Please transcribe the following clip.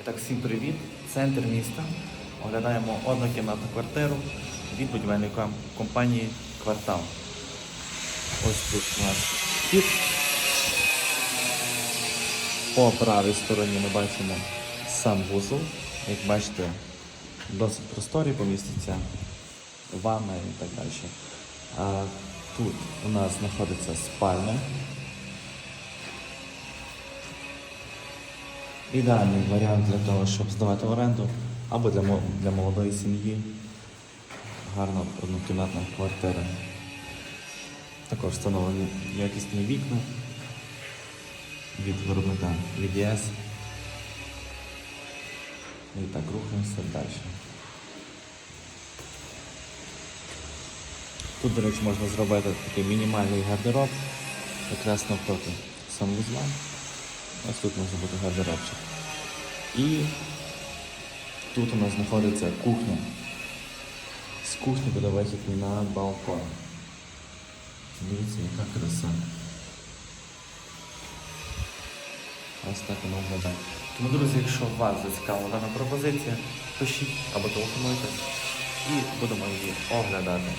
І так, всім привіт. Центр міста. Оглядаємо однокімнатну квартиру від будівельної компанії Квартал. Ось тут у нас вхід. По правій стороні ми бачимо сам вузол. Як бачите, досить просторі поміститься ванна і так далі. А тут у нас знаходиться спальня. Ідеальний варіант для того, щоб здавати в оренду або для, для молодої сім'ї. Гарна однокімнатна квартира. Також встановлені якісні вікна від виробника VDS. І так рухаємося далі. Тут, до речі, можна зробити такий мінімальний гардероб, якраз навпроти санвузла. Ось тут може бути гардеробчик. І тут у нас знаходиться кухня. З кухні буде вихід на балкон. Дивіться, яка краса. Ось так воно виглядає. Тому, друзі, якщо вас зацікавила дана пропозиція, пишіть або телефонуйте і будемо її оглядати.